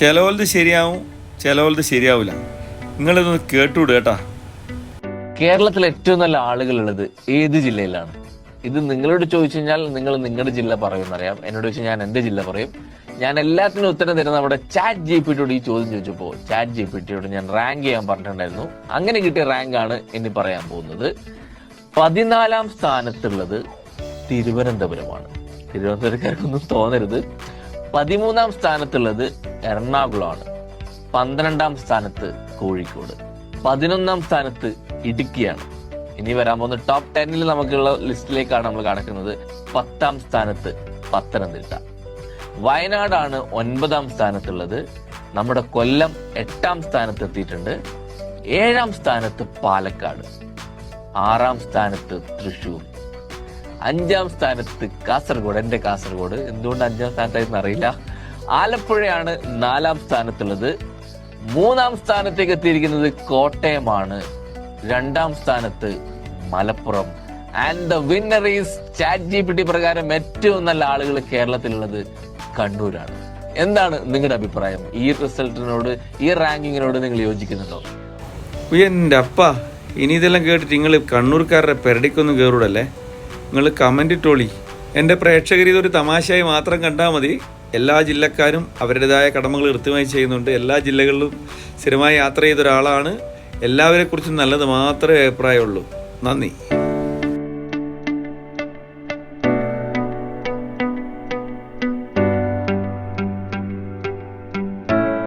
ചിലവലത് ശരിയാവും ചിലവലത് ശരിയാവില്ല നിങ്ങളിതൊന്ന് കേട്ടുവിടുക കേട്ടാ. കേരളത്തിൽ ഏറ്റവും നല്ല ആളുകളുള്ളത് ഏത് ജില്ലയിലാണ്? ഇത് നിങ്ങളോട് ചോദിച്ചു കഴിഞ്ഞാൽ നിങ്ങൾ നിങ്ങളുടെ ജില്ല പറയുമെന്നറിയാം എന്നോട് ചോദിച്ചാൽ ഞാൻ എന്റെ ജില്ല പറയും. ഞാൻ എല്ലാത്തിനും ഉത്തരം തരുന്ന നമ്മുടെ ചാറ്റ് ജി പി ടിയോട് ഈ ചോദ്യം ചോദിച്ചപ്പോൾ ചാറ്റ് ജി പി ടിയോട് ഞാൻ റാങ്ക് ചെയ്യാൻ പറഞ്ഞിട്ടുണ്ടായിരുന്നു. അങ്ങനെ കിട്ടിയ റാങ്ക് ആണ് ഇനി പറയാൻ പോകുന്നത്. പതിനാലാം സ്ഥാനത്തുള്ളത് തിരുവനന്തപുരമാണ്. തിരുവനന്തപുരക്കാർക്കൊന്നും തോന്നരുത്. പതിമൂന്നാം സ്ഥാനത്തുള്ളത് എറണാകുളമാണ്. പന്ത്രണ്ടാം സ്ഥാനത്ത് കോഴിക്കോട്. പതിനൊന്നാം സ്ഥാനത്ത് ഇടുക്കിയാണ്. ഇനി വരാൻ പോകുന്ന ടോപ്പ് ടെന്നിൽ നമുക്കുള്ള ലിസ്റ്റിലേക്കാണ് നമ്മൾ കടക്കുന്നത്. പത്താം സ്ഥാനത്ത് പത്തനംതിട്ട. വയനാടാണ് ഒൻപതാം സ്ഥാനത്തുള്ളത്. നമ്മുടെ കൊല്ലം എട്ടാം സ്ഥാനത്ത് എത്തിയിട്ടുണ്ട്. ഏഴാം സ്ഥാനത്ത് പാലക്കാട്. ആറാം സ്ഥാനത്ത് തൃശൂർ അഞ്ചാം സ്ഥാനത്ത് കാസർഗോഡ് എന്റെ കാസർഗോഡ്. എന്തുകൊണ്ട് അഞ്ചാം സ്ഥാനത്തായിരുന്നു അറിയില്ല. ആലപ്പുഴയാണ് നാലാം സ്ഥാനത്തുള്ളത്. മൂന്നാം സ്ഥാനത്തേക്ക് എത്തിയിരിക്കുന്നത് കോട്ടയമാണ്. രണ്ടാം സ്ഥാനത്ത് Malappuram. And the winner is chat G P T പ്രകാരം ഏറ്റവും നല്ല ആളുകൾ കേരളത്തിലുള്ളത് കണ്ണൂരാണ്. എന്താണ് നിങ്ങളുടെ അഭിപ്രായം? ഈ റിസൾട്ടിനോട് ഈ റാങ്കിങ്ങിനോട് നിങ്ങൾ യോജിക്കുന്നുണ്ടോ? എന്റെ അപ്പ ഇനി ഇതെല്ലാം കേട്ടിട്ട് നിങ്ങൾ കണ്ണൂർക്കാരുടെ പെരടിക്കൊന്നും കയറൂടല്ലേ നിങ്ങൾ കമന്റ് ഇട്ടോളി. എന്റെ പ്രേക്ഷകർ ഇതൊരു തമാശയായി മാത്രം കണ്ടാൽ മതി. എല്ലാ ജില്ലക്കാരും അവരുടേതായ കടമകൾ കൃത്യമായി ചെയ്യുന്നുണ്ട്. എല്ലാ ജില്ലകളിലും സ്ഥിരമായി യാത്ര ചെയ്ത ഒരാളാണ്. എല്ലാവരെക്കുറിച്ചും നല്ലത് മാത്രമേ അഭിപ്രായമുള്ളൂ. നന്ദി.